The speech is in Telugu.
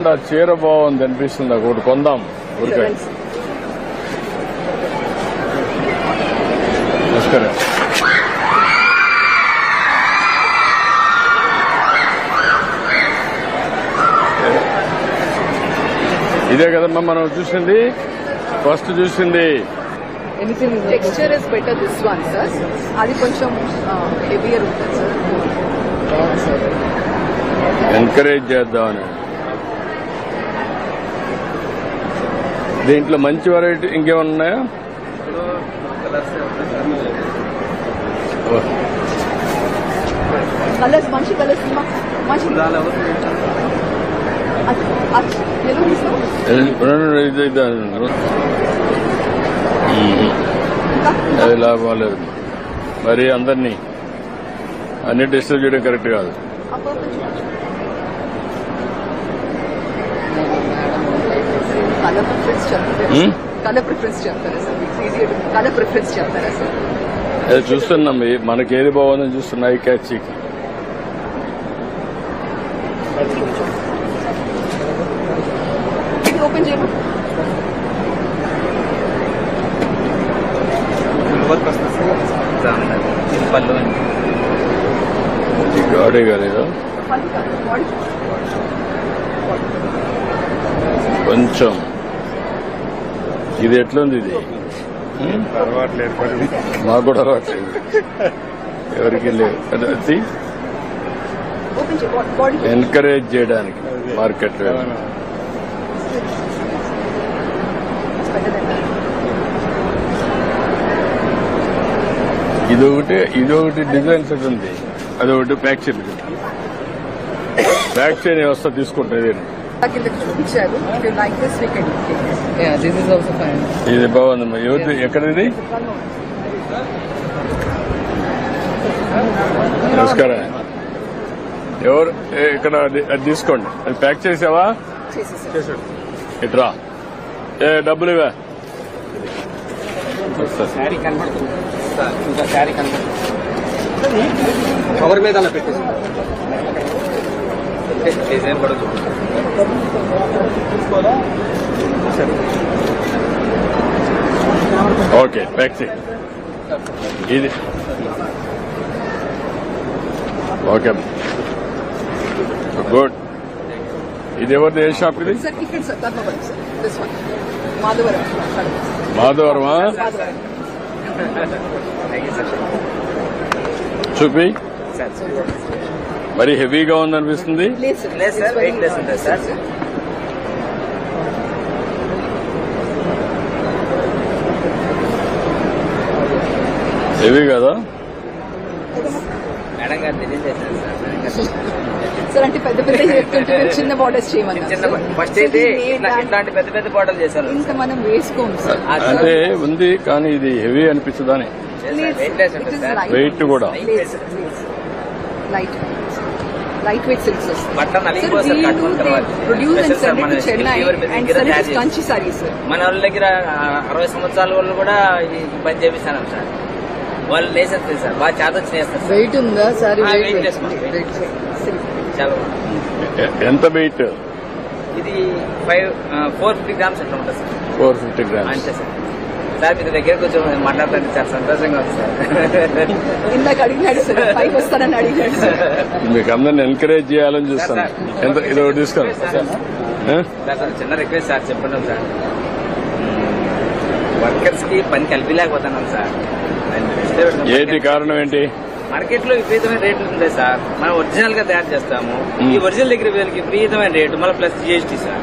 చీర బాగుంది అనిపిస్తుంది ఒకటి కొందాం. ఊరికే. నమస్కారం. ఇదే కదమ్మా మనం చూసింది? ఫస్ట్ చూసింది. Texture is better this one sir అది కొంచెం హెవియర్ ఉంటుంది సార్ ఎంకరేజ్ చేద్దామని. దీంట్లో మంచి వెరైటీ ఇంకేమన్నా ఉన్నాయా కలర్స్ మంచి కలర్స్ మంచి. అది లాభం లేదు. మరి అందరినీ అన్ని డిస్టర్బ్ చేయడం కరెక్ట్ కాదు. చూస్తున్నాం. ఈ- మనకి ఏది బాగుందని చూస్తున్నాయి క్యాచ్ ఓపెన్ చేయమా? గాడే కాలేదా. కొంచెం. ఇది ఎట్లుంది ఇది? మాకు కూడా రావట్లేదు ఎవరికి లేవు అది- ఎంకరేజ్ చేయడానికి మార్కెట్. ఇది ఒకటి ఇది ఒకటి డిజైన్ సెట్ ఉంది. అది ఒకటి ప్యాక్ చేయండి ప్యాక్ చేయని వ్యవస్థ తీసుకుంటుంది కిందకి ఇది బాగుందమ్మా ఎవరి ఎక్కడిది? నమస్కారం. ఎవరు? ఏ, ఇక్కడ అది తీసుకోండి. అది ప్యాక్ చేసావా? ఇట్రా. ఏ డబ్బులు ఇవా కవర్ మీద పెట్టేసి డిజైన్ కూడా ఓకే చేయి ఇది ఓకే గుడ్ ఇది ఎవరిది ఏ షాప్ ఇది? మాధవరమా చూపి సార్ మరి హెవీగా ఉందనిపిస్తుంది. హెవీ కదా? మేడం గారు తెలియజేశారు సార్ మేడం గారు సార్. అంటే పెద్ద పెద్ద చెప్తుంటే మీరు చిన్న బార్డర్స్ చేయమన్నారు. చిన్న సార్. ఫస్ట్ సో అయితే దీన్ని ఇట్లా- దాన్ని ఇట్లాంటి పెద్ద పెద్ద బాటలు చేశారు. ఇంకా మనం వేసుకోము సార్. అంటే ఉంది కానీ ఇది హెవీ అనిపించదని వెయిట్ కూడా. Light light weight silks produce and send మన to Chennai and send Kanchi saris sir మన వాళ్ళ దగ్గర అరవై సంవత్సరాల వాళ్ళు కూడా ఈ పని చేపిస్తాను సార్. వాళ్ళు లేసేస్తారు సార్. బాగా చేత వచ్చి చేస్తారు సార్? వెయిట్ ఉందా సారీ చాలా ఎంత వెయిట్ ఇది ఫైవ్ ఫోర్ ఫిఫ్టీ గ్రామ్స్ అట్లా ఉంటుంది సార్? ఫోర్ ఫిఫ్టీ గ్రామ్స్ అంతే సార్. సార్ మీ దగ్గర కొంచెం మాట్లాడుతుంటే చాలా సంతోషంగా ఉంది సార్. ఇందాక అడిగినాడు సార్ పైకి వస్తానని అడిగాడు సార్. మీకు అందరిని ఎంకరేజ్ చేయాలని చూస్తాను. ఎంత ఇది ఒకటి తీసుకోండి. సార్ సార్ చిన్న రిక్వెస్ట్ సార్ చెప్పండి సార్. వర్కర్స్కి పని కలిపిలేకపోతున్నాం సార్. ఏంటి కారణం ఏంటి? మార్కెట్లో విపరీతమైన రేట్లు ఉంటాయి సార్. మనం ఒరిజినల్గా తయారు చేస్తాము. ఈ ఒరిజినల్ దగ్గర వీళ్ళకి విపరీతమైన రేటు మళ్ళీ ప్లస్ జిఎస్టీ సార్.